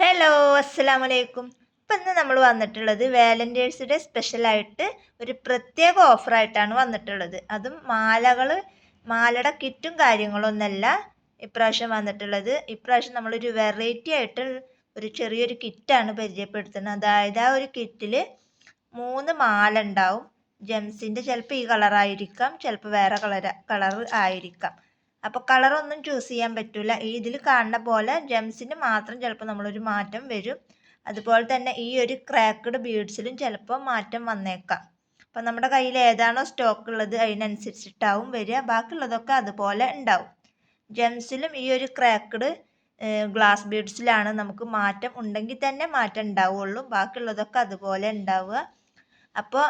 Hello അസ്സലാമു അലൈക്കും ഇപ്പം ഇന്ന് നമ്മൾ വന്നിട്ടുള്ളത് വാലന്റേഴ്സ് ഡേ സ്പെഷ്യലായിട്ട് ഒരു പ്രത്യേക ഓഫറായിട്ടാണ് വന്നിട്ടുള്ളത്. അതും മാലകൾ മാലയുടെ കിറ്റും കാര്യങ്ങളൊന്നല്ല ഇപ്രാവശ്യം വന്നിട്ടുള്ളത്. ഇപ്രാവശ്യം നമ്മളൊരു വെറൈറ്റി ആയിട്ട് ഒരു ചെറിയൊരു കിറ്റാണ് പരിചയപ്പെടുത്തുന്നത്. അതായത് ആ ഒരു കിറ്റിൽ മൂന്ന് മാല ഉണ്ടാവും. ജെംസിന്റെ ചിലപ്പോൾ ഈ കളറായിരിക്കാം ചിലപ്പോൾ വേറെ കളർ കളർ ആയിരിക്കാം. അപ്പോൾ കളറൊന്നും ചൂസ് ചെയ്യാൻ പറ്റില്ല ഇതിൽ കാണുന്ന പോലെ ജെംസിന് മാത്രം ചിലപ്പോൾ നമ്മളൊരു മാറ്റം വരും. അതുപോലെ തന്നെ ഈ ഒരു ക്രാക്കഡ് ബീഡ്സിലും ചിലപ്പോൾ മാറ്റം വന്നേക്കാം. അപ്പം നമ്മുടെ കയ്യിൽ ഏതാണോ സ്റ്റോക്ക് ഉള്ളത് അതിനനുസരിച്ചിട്ടാവും വരിക. ബാക്കിയുള്ളതൊക്കെ അതുപോലെ ഉണ്ടാവും. ജെംസിലും ഈ ഒരു ക്രാക്കഡ് ഗ്ലാസ് ബീഡ്സിലാണ് നമുക്ക് മാറ്റം ഉണ്ടെങ്കിൽ തന്നെ മാറ്റം ഉണ്ടാവുള്ളൂ. ബാക്കിയുള്ളതൊക്കെ അതുപോലെ ഉണ്ടാവുക. അപ്പോൾ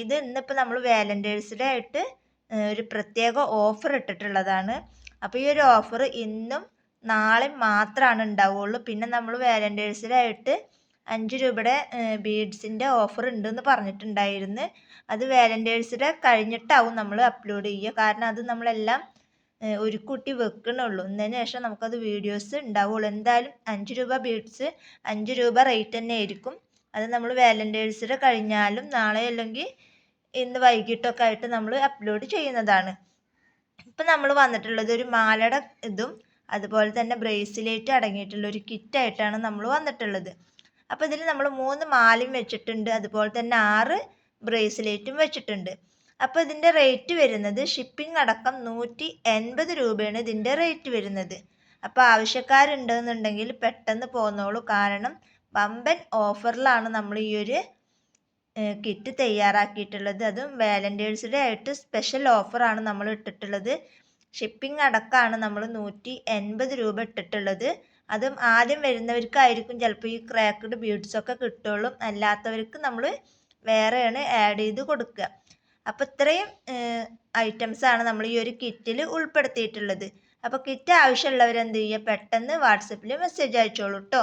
ഇത് ഇന്നിപ്പോൾ നമ്മൾ വാലന്റേഴ്സ് ഡേ ആയിട്ട് ഒരു പ്രത്യേക ഓഫർ ഇട്ടിട്ടുള്ളതാണ്. അപ്പോൾ ഈ ഒരു ഓഫർ ഇന്നും നാളെ മാത്രമാണ് ഉണ്ടാവുകയുള്ളൂ പിന്നെ നമ്മൾ വാലന്റേഴ്സിലായിട്ട് അഞ്ച് രൂപയുടെ ബീഡ്സിന്റെ ഓഫർ ഉണ്ടെന്ന് പറഞ്ഞിട്ടുണ്ടായിരുന്നു. അത് വാലന്റേഴ്സ് ഡേ കഴിഞ്ഞിട്ടാവും നമ്മൾ അപ്ലോഡ് ചെയ്യുക. കാരണം അത് നമ്മളെല്ലാം ഒരു കുട്ടി വെക്കണുള്ളൂ. എന്നതിന് ശേഷം നമുക്കത് വീഡിയോസ് ഉണ്ടാവുള്ളൂ. എന്തായാലും അഞ്ച് രൂപ ബീഡ്സ് അഞ്ച് രൂപ റേറ്റ് തന്നെ ആയിരിക്കും അത് നമ്മൾ വാലന്റേഴ്സ് ഡേ കഴിഞ്ഞാലും നാളെ അല്ലെങ്കിൽ ഇന്ന് വൈകിട്ടൊക്കെ ആയിട്ട് നമ്മൾ അപ്ലോഡ് ചെയ്യുന്നതാണ്. ഇപ്പം നമ്മൾ വന്നിട്ടുള്ളത് ഒരു മാലയുടെ ഇതും അതുപോലെ തന്നെ ബ്രേസ്ലെറ്റ് അടങ്ങിയിട്ടുള്ള ഒരു കിറ്റായിട്ടാണ് നമ്മൾ വന്നിട്ടുള്ളത്. അപ്പോൾ ഇതിൽ നമ്മൾ മൂന്ന് മാലയും വെച്ചിട്ടുണ്ട് അതുപോലെ തന്നെ ആറ് ബ്രേസ്ലെറ്റും വെച്ചിട്ടുണ്ട്. അപ്പോൾ ഇതിന്റെ റേറ്റ് വരുന്നത് ഷിപ്പിംഗ് അടക്കം നൂറ്റി എൺപത് രൂപയാണ് ഇതിന്റെ റേറ്റ് വരുന്നത്. അപ്പോൾ ആവശ്യക്കാരുണ്ടെന്നുണ്ടെങ്കിൽ പെട്ടെന്ന് പോന്നോളൂ. കാരണം വമ്പൻ ഓഫറിലാണ് നമ്മൾ ഈ ഒരു കിറ്റ് തയ്യാറാക്കിയിട്ടുള്ളത്. അതും വാലന്റൈൻസ് ഡേ ആയിട്ട് സ്പെഷ്യൽ ഓഫറാണ് നമ്മൾ ഇട്ടിട്ടുള്ളത്. ഷിപ്പിംഗ് അടക്കമാണ് നമ്മൾ നൂറ്റി എൺപത് രൂപ ഇട്ടിട്ടുള്ളത്. അതും ആദ്യം വരുന്നവർക്കായിരിക്കും ചിലപ്പോൾ ഈ ക്രാക്ക്ഡ് ബീഡ്സൊക്കെ കിട്ടുള്ളൂ. അല്ലാത്തവർക്ക് നമ്മൾ വേറെയാണ് ആഡ് ചെയ്ത് കൊടുക്കുക. അപ്പോൾ ഇത്രയും ഐറ്റംസാണ് നമ്മൾ ഈ ഒരു കിറ്റിൽ ഉൾപ്പെടുത്തിയിട്ടുള്ളത്. അപ്പോൾ കിറ്റ് ആവശ്യമുള്ളവരെന്ത് ചെയ്യുക? പെട്ടെന്ന് വാട്സപ്പിൽ മെസ്സേജ് അയച്ചോളൂ കേട്ടോ